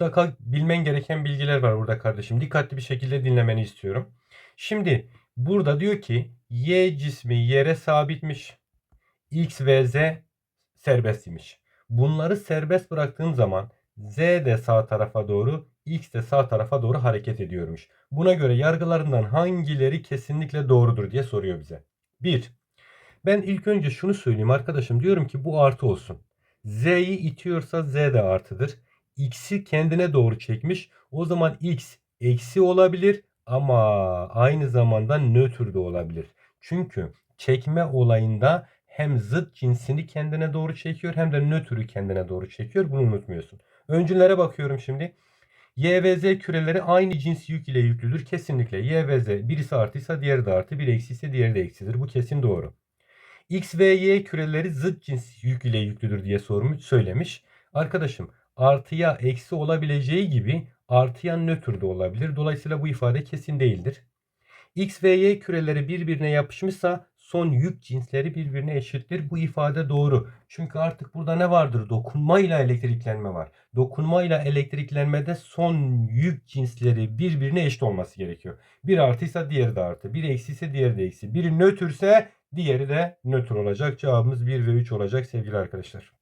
mutlaka bilmen gereken bilgiler var burada kardeşim. Dikkatli bir şekilde dinlemeni istiyorum. Şimdi burada diyor ki Y cismi yere sabitmiş. X ve Z serbest imiş. Bunları serbest bıraktığım zaman Z de sağ tarafa doğru, X de sağ tarafa doğru hareket ediyormuş. Buna göre yargılarından hangileri kesinlikle doğrudur diye soruyor bize. 1. Ben ilk önce şunu söyleyeyim arkadaşım. Diyorum ki bu artı olsun. Z'yi itiyorsa Z de artıdır. X'i kendine doğru çekmiş. O zaman X eksi olabilir ama aynı zamanda nötr de olabilir. Çünkü çekme olayında hem zıt cinsini kendine doğru çekiyor hem de nötrü kendine doğru çekiyor. Bunu unutmuyorsun. Öncülere bakıyorum şimdi. Y ve Z küreleri aynı cins yük ile yüklüdür. Kesinlikle Y ve Z birisi artıysa diğeri de artı, bir eksi ise diğeri de eksidir. Bu kesin doğru. X ve Y küreleri zıt cins yük ile yüklüdür diye sormuş, söylemiş. Arkadaşım artıya eksi olabileceği gibi artıya nötr de olabilir. Dolayısıyla bu ifade kesin değildir. X ve Y küreleri birbirine yapışmışsa son yük cinsleri birbirine eşittir. Bu ifade doğru. Çünkü artık burada ne vardır? Dokunmayla elektriklenme var. Dokunmayla elektriklenmede son yük cinsleri birbirine eşit olması gerekiyor. Bir artıysa diğeri de artı. Bir eksiyse diğeri de eksi. Biri nötrse diğeri de nötr olacak. Cevabımız 1 ve 3 olacak sevgili arkadaşlar.